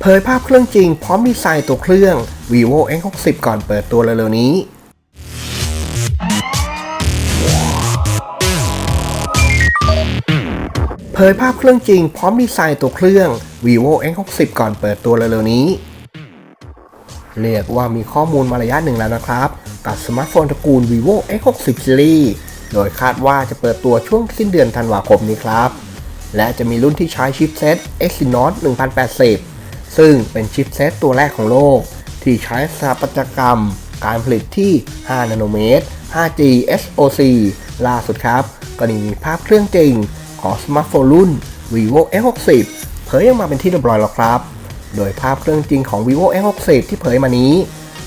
เผยภาพเครื่องจริงพร้อมดีไซน์ตัวเครื่อง vivo x60 ก่อนเปิดตัวเร็วๆนี้เผยภาพเครื่องจริงพร้อมดีไซน์ตัวเครื่อง vivo x60 ก่อนเปิดตัวเร็วๆนี้ เรียกว่ามีข้อมูลมาระยะหนึ่งแล้วนะครับ กับสมาร์ทโฟนตระกูล vivo x60 series โดยคาดว่าจะเปิดตัวช่วงสิ้นเดือนธันวาคมนี้ครับ และจะมีรุ่นที่ใช้ชิปเซต Exynos 1080 ซึ่งเป็นชิปเซตตัวแรกของโลก ที่ใช้สถาปัตยกรรม การผลิตที่ 5 นาโนเมตร 5G SoC ล่าสุดครับ ก็ได้มีภาพเครื่องจริงของสมาร์ทโฟนรุ่น vivo x60 เผยออกมาเป็นที่เรียบร้อยแล้วครับ โดยภาพเครื่องจริงของ vivo x60 ที่เผยมานี้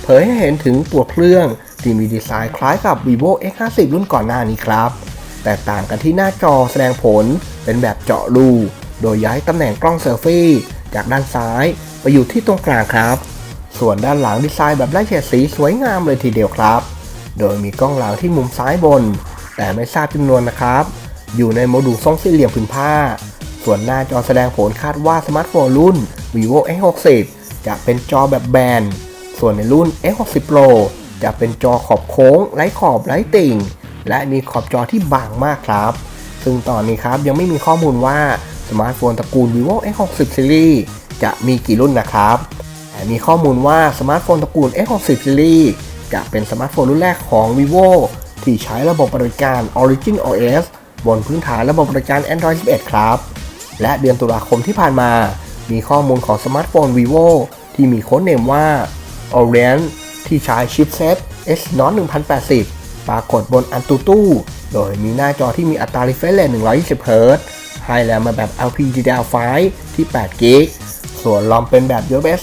เผยให้เห็นถึงตัวเครื่องที่มีดีไซน์คล้ายกับ vivo x50 รุ่นก่อนหน้านี้ครับ แต่ต่างกันที่หน้าจอแสดงผลเป็นแบบเจาะรู โดยย้ายตำแหน่งกล้องเซลฟี่ จากด้านซ้ายไปอยู่ที่ตรงกลางครับ ส่วนด้านหลังดีไซน์แบบไล่เฉดสีสวยงามเลยทีเดียวครับ โดยมีกล้องหลังที่มุมซ้ายบน แต่ไม่ทราบจำนวนนะครับ อยู่ในโมดูลทรงสี่เหลี่ยมผืนผ้า ส่วนหน้าจอแสดงผลคาดว่าสมาร์ทโฟนรุ่น vivo x60 จะเป็นจอแบบแบน ส่วนในรุ่น x60 Pro จะเป็นจอขอบโค้งไร้ขอบไร้ติ่ง และมีขอบจอที่บางมากครับ ซึ่งตอนนี้ครับยังไม่มีข้อมูลว่า สมาร์ทโฟนตระกูล vivo x60 series จะมีกี่รุ่นนะครับ มีข้อมูลว่าสมาร์ทโฟนตระกูล x60 series จะเป็นสมาร์ทโฟนรุ่นแรกของ vivo ที่ใช้ระบบบริการ Origin OS บนพื้นฐานระบบบริการ Android 11 ครับ และเดือนตุลาคมที่ผ่านมา มีข้อมูลของสมาร์ทโฟน vivo ที่มีโค้ดเนมว่า Orient ที่ใช้ชิปเซต Exynos 1080 ปรากฏบน Antutu โดยมีหน้าจอที่มีอัตรา refresh rate 120 Hz ให้แล้วมาแบบ LPDDR5 ที่8 g b ส่วนลอมเป็นแบบ UFS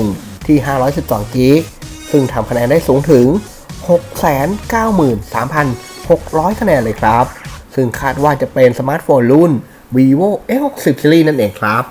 3.1 ที่ 512 g b ซึ่งทำคะแนนได้สูงถึง 693,600 คะแนนเลยครับ ซึ่งคาดว่าจะเป็นสมาร์ทโฟนรุ่น vivo x60 series นั่นเองครับ